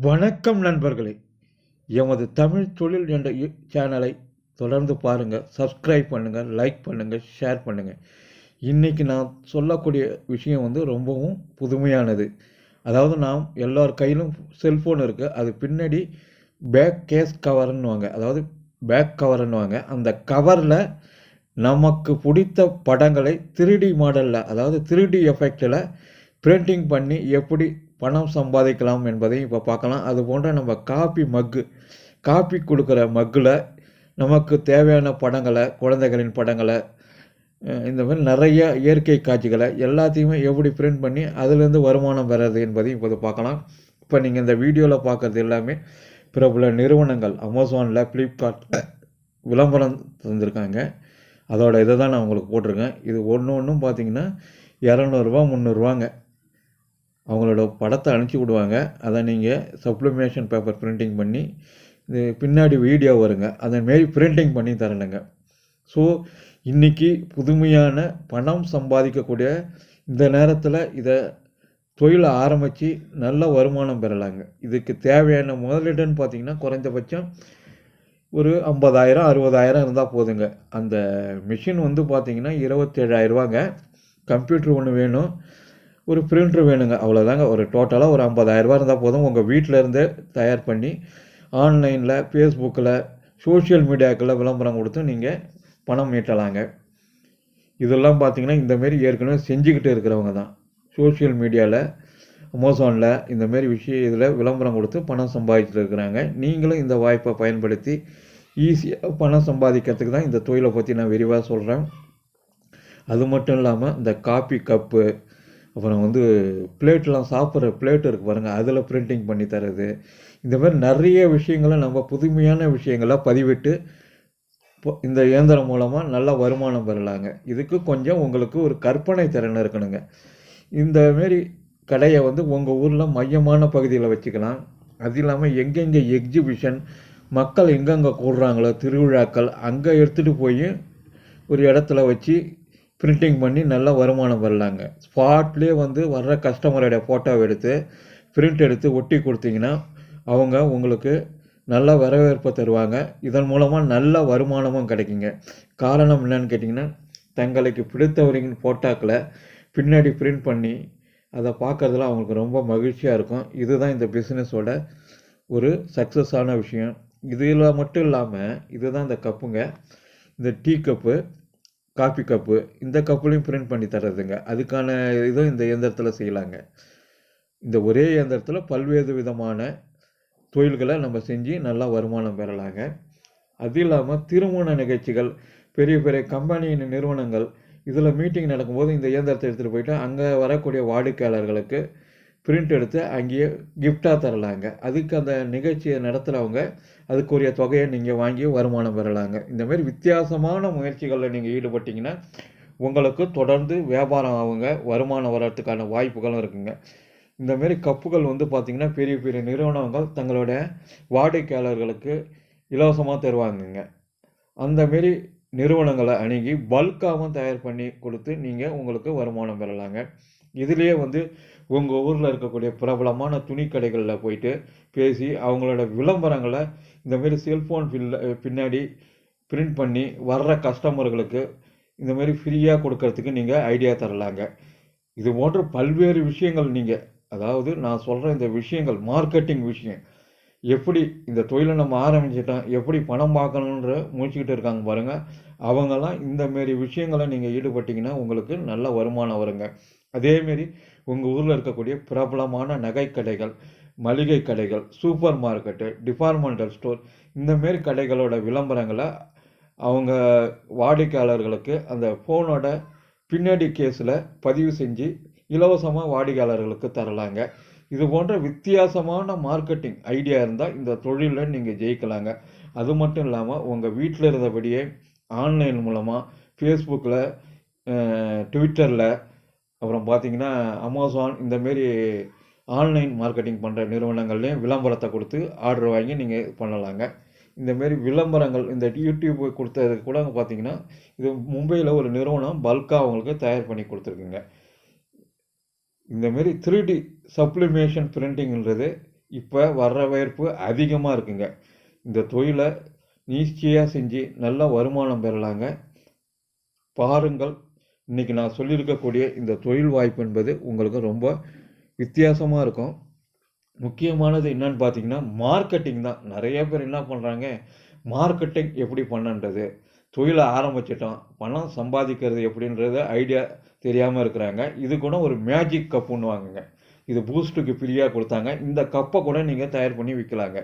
வணக்கம் நண்பர்களே. எமது தமிழ் தொழில் என்ற யூ- சேனலை தொடர்ந்து பாருங்கள் சப்ஸ்கிரைப் பண்ணுங்கள் லைக் பண்ணுங்கள் ஷேர் பண்ணுங்கள் இன்றைக்கி நான் சொல்லக்கூடிய விஷயம் வந்து ரொம்பவும் புதுமையானது. அதாவது நாம் எல்லார் கையிலும் செல்ஃபோன் இருக்குது அது பின்னாடி பேக் கேஸ் கவர்னுவாங்க அதாவது பேக் கவர்னுவாங்க அந்த கவரில் நமக்கு பிடித்த படங்களை 3D மாடலில் அதாவது 3D எஃபெக்டில் பிரிண்டிங் பண்ணி எப்படி பணம் சம்பாதிக்கலாம் என்பதையும் இப்போ பார்க்கலாம். அது போன்ற நம்ம காப்பி மக்கு காப்பி கொடுக்குற மக்கில் நமக்கு தேவையான படங்களை குழந்தைகளின் படங்களை இந்த மாதிரி நிறைய இயற்கை காட்சிகளை எல்லாத்தையுமே எப்படி பிரிண்ட் பண்ணி அதுலேருந்து வருமானம் வர்றது என்பதையும் இப்போது பார்க்கலாம். இப்போ நீங்கள் இந்த வீடியோவில் பார்க்குறது எல்லாமே பிரபல நிறுவனங்கள். அமேசானில் ஃப்ளிப்கார்ட்டில் விளம்பரம் தந்திருக்காங்க. அதோட இதை தான் நான் உங்களுக்கு போட்டிருக்கேன். இது ஒன்று ஒன்றும் பார்த்தீங்கன்னா இரநூறுவா முந்நூறுவாங்க. அவங்களோட படத்தை அனுப்பிச்சி விடுவாங்க. அதை நீங்கள் சப்ளிமேஷன் பேப்பர் பிரிண்டிங் பண்ணி இது பின்னாடி வீடியோ வருங்க. அதை மாரி பிரிண்டிங் பண்ணி தரணுங்க. ஸோ இன்றைக்கி புதுமையான பணம் சம்பாதிக்கக்கூடிய இந்த நேரத்தில் இதை தொழிலை ஆரம்பித்து நல்ல வருமானம் பெறலாங்க. இதுக்கு தேவையான முதலீடுன்னு பார்த்தீங்கன்னா குறைந்தபட்சம் ஒரு ஐம்பதாயிரம் அறுபதாயிரம் இருந்தால் போதுங்க. அந்த மிஷின் வந்து பார்த்தீங்கன்னா இருபத்தேழாயிரரூவாங்க கம்ப்யூட்டர் ஒன்று வேணும். ஒரு பிரிண்டர் வேணுங்க. அவ்வளோதாங்க ஒரு டோட்டலாக ஒரு ஐம்பதாயிரரூபா இருந்தால் போதும். உங்கள் வீட்டிலேருந்தே தயார் பண்ணி ஆன்லைனில் ஃபேஸ்புக்கில் சோஷியல் மீடியாக்களில் விளம்பரம் கொடுத்து நீங்கள் பணம் ஈட்டலாங்க. இதெல்லாம் பார்த்தீங்கன்னா இந்தமாரி ஏற்கனவே செஞ்சுக்கிட்டு இருக்கிறவங்க தான். சோஷியல் மீடியாவில் அமேசானில் இந்தமாரி விஷயம் இதில் விளம்பரம் கொடுத்து பணம் சம்பாதிச்சுட்டு இருக்கிறாங்க. நீங்களும் இந்த வாய்ப்பை பயன்படுத்தி ஈஸியாக பணம் சம்பாதிக்கிறதுக்கு தான் இந்த தொழிலை பற்றி நான் விரிவாக சொல்கிறேன் அது மட்டும் இல்லாமல் இந்த காப்பி கப்பு அப்புறம் வந்து பிளேட்லாம் சாப்பிட்ற பிளேட் இருக்குது பாருங்கள் அதில் பிரிண்டிங் பண்ணி தரது இந்த மாதிரி நிறைய விஷயங்களை நம்ம புதுமையான விஷயங்களை பதிவிட்டு இப்போ இந்த இயந்திரம் மூலமாக நல்லா வருமானம் பெறலாங்க. இதுக்கு கொஞ்சம் உங்களுக்கு ஒரு கற்பனை திறன் இருக்கணுங்க. இந்த மாரி கடையை வந்து உங்கள் ஊரில் மையமான பகுதியில் வச்சுக்கலாம். அது இல்லாமல் எங்கெங்கே எக்ஸிபிஷன் மக்கள் எங்கெங்கே கூடுறாங்களோ திருவிழாக்கள் அங்கே எடுத்துகிட்டு போய் ஒரு இடத்துல வச்சு பிரிண்டிங் பண்ணி நல்ல வருமானம் வரலாங்க. ஸ்பாட்லேயே வந்து வர்ற கஸ்டமருடைய ஃபோட்டோவை எடுத்து பிரிண்ட் எடுத்து ஒட்டி கொடுத்தீங்கன்னா அவங்க உங்களுக்கு நல்ல வரவேற்பை தருவாங்க. இதன் மூலமாக நல்ல வருமானமும் கிடைக்குங்க. காரணம் என்னன்னு கேட்டிங்கன்னா தங்களுக்கு பிடித்தவரின் ஃபோட்டோக்களை பின்னாடி பிரிண்ட் பண்ணி அதை பார்க்குறதுல அவங்களுக்கு ரொம்ப மகிழ்ச்சியாக இருக்கும். இதுதான் இந்த பிஸ்னஸோட ஒரு சக்ஸஸான விஷயம். இதில் மட்டும் இல்லாமல் இதுதான் இந்த கப்புங்க இந்த டீ கப்பு காப்பி கப்பு இந்த கப்புலையும் பிரிண்ட் பண்ணி தர்றதுங்க. அதுக்கான இதுவும் இந்த இயந்திரத்தில் செய்யலாங்க. இந்த ஒரே இயந்திரத்தில் பல்வேறு விதமான தொழில்களை நம்ம செஞ்சு நல்லா வருமானம் பெறலாங்க. அது இல்லாமல் திருமண நிகழ்ச்சிகள் பெரிய பெரிய கம்பெனியின் நிறுவனங்கள் இதில் மீட்டிங் நடக்கும்போது இந்த இயந்திரத்தை எடுத்துகிட்டு போயிட்டு அங்கே வரக்கூடிய வாடிக்கையாளர்களுக்கு பிரிண்ட் எடுத்து அங்கேயே கிஃப்டாக தரலாங்க. அதுக்கு அந்த நிகழ்ச்சியை நடத்துகிறவங்க அதுக்குரிய தொகையை நீங்கள் வாங்கி வருமானம் பெறலாங்க. இந்த மாதிரி வித்தியாசமான முயற்சிகளில் நீங்கள் ஈடுபட்டீங்கன்னா உங்களுக்கு தொடர்ந்து வியாபாரம் ஆகுங்க வருமானம் வர்றதுக்கான வாய்ப்புகளும் இருக்குங்க. இந்தமாரி கப்புகள் வந்து பார்த்திங்கன்னா பெரிய பெரிய நிறுவனங்கள் தங்களோட வாடிக்கையாளர்களுக்கு இலவசமாக தருவாங்கங்க. அந்த மாரி நிறுவனங்களை அணுகி பல்காகவும் தயார் பண்ணி கொடுத்து நீங்கள் உங்களுக்கு வருமானம் பெறலாங்க. இதுலேயே வந்து உங்கள் ஊரில் இருக்கக்கூடிய பிரபலமான துணி கடைகளில் போயிட்டு பேசி அவங்களோட விளம்பரங்களை இந்தமாரி செல்ஃபோன் பில்ல பின்னாடி பிரிண்ட் பண்ணி வர்ற கஸ்டமர்களுக்கு இந்தமாரி ஃப்ரீயாக கொடுக்கறதுக்கு நீங்கள் ஐடியா தரலாங்க. இது போன்ற பல்வேறு விஷயங்கள் நீங்கள் அதாவது நான் சொல்கிற இந்த விஷயங்கள் மார்க்கெட்டிங் விஷயம் எப்படி இந்த தொழிலை நம்ம ஆரம்பிச்சிட்டோம் எப்படி பணம் பார்க்கணுன்ற முடிச்சுக்கிட்டு இருக்காங்க பாருங்கள் அவங்கெல்லாம் இந்த மாரி விஷயங்களை நீங்கள் ஈடுபட்டிங்கன்னா உங்களுக்கு நல்ல வருமானம் வருங்க. அதேமாரி உங்கள் ஊரில் இருக்கக்கூடிய பிரபலமான நகைக்கடைகள் கடைகள் மளிகை கடைகள் சூப்பர் மார்க்கெட்டு டிபார்ட்மெண்டல் ஸ்டோர் இந்தமாரி கடைகளோட விளம்பரங்களை அவங்க வாடிக்கையாளர்களுக்கு அந்த ஃபோனோட பின்னாடி கேஸில் பதிவு செஞ்சு இலவசமாக வாடிக்கையாளர்களுக்கு தரலாங்க. இது போன்ற வித்தியாசமான மார்க்கெட்டிங் ஐடியா இருந்தால் இந்த தொழிலில் நீங்கள் ஜெயிக்கலாங்க. அது மட்டும் இல்லாமல் உங்கள் வீட்டில் இருந்தபடியே ஆன்லைன் மூலமாக ஃபேஸ்புக்கில் ட்விட்டரில் அப்புறம் பார்த்தீங்கன்னா அமேசான் இந்தமாரி ஆன்லைன் மார்க்கெட்டிங் பண்ணுற நிறுவனங்கள்லேயும் விளம்பரத்தை கொடுத்து ஆர்டர் வாங்கி நீங்கள் பண்ணலாங்க. இந்தமாரி விளம்பரங்கள் இந்த யூடியூப் கொடுத்ததுக்கு கூட பார்த்தீங்கன்னா இது மும்பையில் ஒரு நிறுவனம் பல்காக அவங்களுக்கு தயார் பண்ணி கொடுத்துருக்குங்க. இந்தமாரி த்ரீ டி சப்ளிமேஷன் பிரிண்டிங்கிறது இப்போ வரவேற்பு அதிகமாக இருக்குங்க. இந்த தொழிலை நீச்சியாக செஞ்சு நல்ல வருமானம் பெறலாங்க. பாருங்கள் இன்றைக்கி நான் சொல்லியிருக்கக்கூடிய இந்த தொழில் வாய்ப்பு என்பது உங்களுக்கு ரொம்ப வித்தியாசமாக இருக்கும். முக்கியமானது என்னன்னு பார்த்தீங்கன்னா மார்க்கெட்டிங் தான். நிறைய பேர் என்ன பண்ணுறாங்க மார்க்கெட்டிங் எப்படி பண்ணன்றது தொழிலை ஆரம்பிச்சிட்டோம் பணம் சம்பாதிக்கிறது எப்படின்றது ஐடியா தெரியாமல் இருக்கிறாங்க. இது கூட ஒரு மேஜிக் கப்புன்னு வாங்குங்க. இது பூஸ்ட்டுக்கு ஃப்ரீயாக கொடுத்தாங்க. இந்த கப்பை கூட நீங்கள் தயார் பண்ணி விற்கலாங்க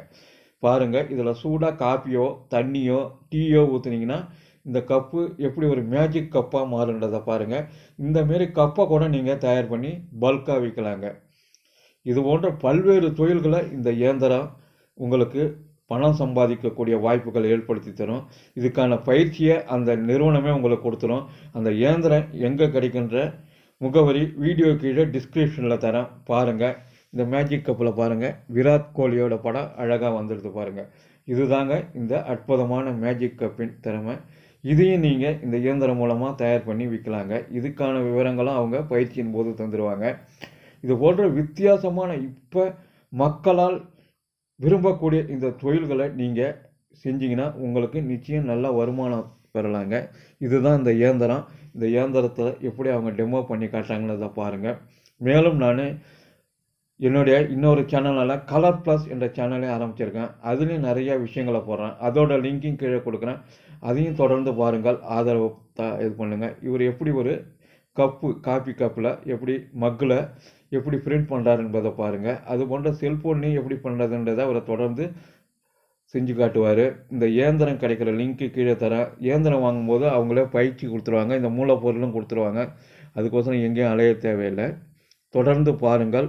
பாருங்கள் இதில் சூடாக காப்பியோ தண்ணியோ டீயோ ஊற்றுனீங்கன்னா இந்த கப்பு எப்படி ஒரு மேஜிக் கப்பாக மாறுன்றதை பாருங்கள் இந்த மாரி கப்பை கூட நீங்கள் தயார் பண்ணி பல்காக விற்கலாங்க இது போன்ற பல்வேறு தொழில்களை இந்த இயந்திரம் உங்களுக்கு பணம் சம்பாதிக்கக்கூடிய வாய்ப்புகளை ஏற்படுத்தி தரும். இதுக்கான பயிற்சியை அந்த நிறுவனமே உங்களுக்கு கொடுத்துரும். அந்த இயந்திரம் எங்கே கிடைக்கின்ற முகவரி வீடியோ கீழே டிஸ்கிரிப்ஷனில் தரேன். பாருங்கள் இந்த மேஜிக் கப்பில் பாருங்கள் விராட் கோலியோட படம் அழகாக வந்துடுது பாருங்கள் இதுதாங்க இந்த அற்புதமான மேஜிக் கப்பின் திறமை. இதையும் நீங்கள் இந்த இயந்திரம் மூலமாக தயார் பண்ணி விற்கலாங்க இதுக்கான விவரங்களும் அவங்க பயிற்சியின் போது தந்துடுவாங்க இது போன்ற வித்தியாசமான இப்போ மக்களால் விரும்பக்கூடிய இந்த தொழில்களை நீங்கள் செஞ்சிங்கன்னா உங்களுக்கு நிச்சயம் நல்ல வருமானம் பெறலாங்க. இதுதான் இந்த இயந்திரம். இந்த இயந்திரத்தை எப்படி அவங்க டெமோ பண்ணி காட்டுறாங்கன்னு பாருங்கள் மேலும் நான் என்னுடைய இன்னொரு சேனலால் கலர் ப்ளஸ் என்ற சேனலே ஆரம்பிச்சிருக்கேன். அதுலேயும் நிறைய விஷயங்களை போடுறேன். அதோட லிங்கையும் கீழே கொடுக்குறேன். அதையும் தொடர்ந்து பாருங்கள். ஆதரவு த இது பண்ணுங்கள் இவர் எப்படி ஒரு கப்பு காப்பி கப்பில் எப்படி மக்கில் எப்படி பிரிண்ட் பண்ணுறாரு என்பதை பாருங்கள் அது போன்ற செல்ஃபோன்லேயும் எப்படி பண்ணுறதுன்றதை அவரை தொடர்ந்து செஞ்சு காட்டுவார். இந்த இயந்திரம் கிடைக்கிற லிங்க்கு கீழே தரேன் இயந்திரம் வாங்கும்போது அவங்களே பயிற்சி கொடுத்துருவாங்க. இந்த மூலப்பொருளும் கொடுத்துருவாங்க. அதுக்கோசரம் எங்கேயும் அலைய தேவையில்லை. தொடர்ந்து பாருங்கள்.